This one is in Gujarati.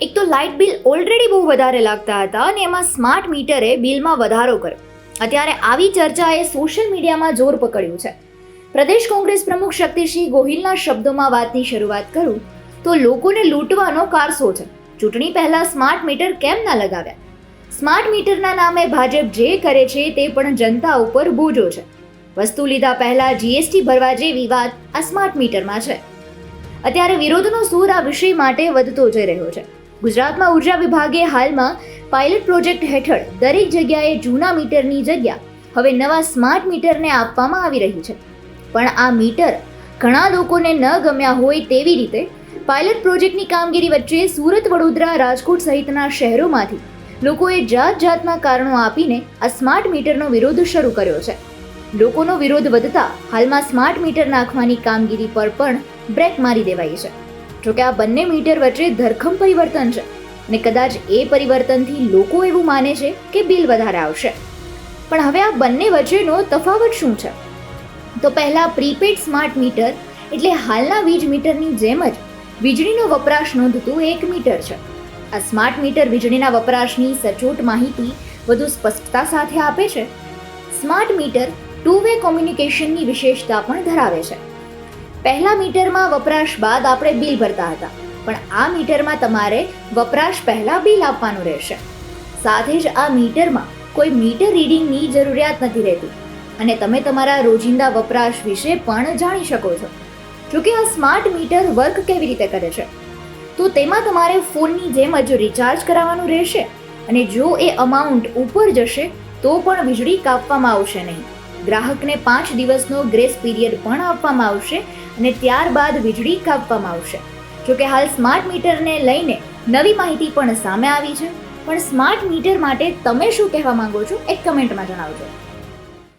એક તો લાઇટ બિલ ઓલરેડી બહુ વધારે લાગતા હતા અને એમાં સ્માર્ટ મીટરે બિલમાં વધારો કર્યો. અત્યારે આવી ચર્ચાએ સોશિયલ મીડિયામાં જોર પકડ્યું છે. પ્રદેશ કોંગ્રેસ પ્રમુખ શક્તિસિંહ ગોહિલના શબ્દોમાં વાતની શરૂઆત કરું તો લોકોને લૂંટવાનો કારસો છે. ચૂંટણી પહેલાં સ્માર્ટ મીટર કેમ ના લગાવ્યા? સ્માર્ટ મીટરના નામે ભાજપ જે કરે છે તે પણ જનતા ઉપર બોજો છે. વસ્તુ લીધા પહેલાં જીએસટી ભરવા જેવી વાત આ સ્માર્ટ મીટરમાં છે. અત્યારે વિરોધનો સૂર આ વિષય માટે વધતો જઈ રહ્યો છે. ગુજરાતમાં ઊર્જા વિભાગે હાલમાં પાયલટ પ્રોજેક્ટ હેઠળ દરેક જગ્યાએ જૂના મીટરની જગ્યા, હવે નવા સ્માર્ટ મીટરને આપવામાં આવી રહી છે. પણ આ મીટર ઘણા લોકોને ન ગમ્યા હોય તેવી રીતે પાયલટ પ્રોજેક્ટની કામગીરી વચ્ચે સુરત, વડોદરા, રાજકોટ સહિતના શહેરોમાંથી લોકોએ જાત જાતના કારણો આપીને આ સ્માર્ટ મીટરનો વિરોધ શરૂ કર્યો છે. લોકોનો વિરોધ વધતા હાલમાં સ્માર્ટ મીટર નાખવાની કામગીરી પર પણ બ્રેક મારી દેવાઈ છે. જોકે આ બંને મીટર વચ્ચે ધરખમ પરિવર્તન છે અને કદાચ એ પરિવર્તનથી લોકો એવું માને છે કે બિલ વધારે આવશે. પણ હવે આ બંને વચ્ચેનો તફાવત શું છે? તો પહેલાં પ્રીપેડ સ્માર્ટ મીટર એટલે હાલના વીજ મીટરની જેમ જ વીજળીનો વપરાશ નોંધતું એક મીટર છે. આ સ્માર્ટ મીટર વીજળીના વપરાશની સચોટ માહિતી વધુ સ્પષ્ટતા સાથે આપે છે. સ્માર્ટ મીટર ટુ વે કોમ્યુનિકેશનની વિશેષતા પણ ધરાવે છે. પહેલા મીટરમાં વપરાશ બાદ આપણે બિલ ભરતા હતા. પણ આ મીટરમાં તમારે વપરાશ પહેલા બિલ આપવાનું રહેશે. સાથે જ આ મીટરમાં કોઈ મીટર રીડિંગની જરૂરિયાત નથી રહેતી. અને તમે તમારા રોજિંદા વપરાશ વિશે પણ જાણી શકો છો. જોકે આ સ્માર્ટ મીટર વર્ક કેવી રીતે કરે છે? તો તેમાં તમારે ફોનની જેમ જ રિચાર્જ કરાવવાનું રહેશે. અને જો એ અમાઉન્ટ ઉપર જશે, તો પણ વીજળી કાપવામાં આવશે નહીં. ગ્રાહકને પાંચ દિવસનો ગ્રેસ પીરિયડ પણ આપવામાં આવશે અને ત્યારબાદ વીજળી કાપવામાં આવશે. જોકે હાલ સ્માર્ટ મીટરને લઈને નવી માહિતી પણ સામે આવી છે. પણ સ્માર્ટ મીટર માટે તમે શું કહેવા માંગો છો એક કમેન્ટમાં જણાવજો.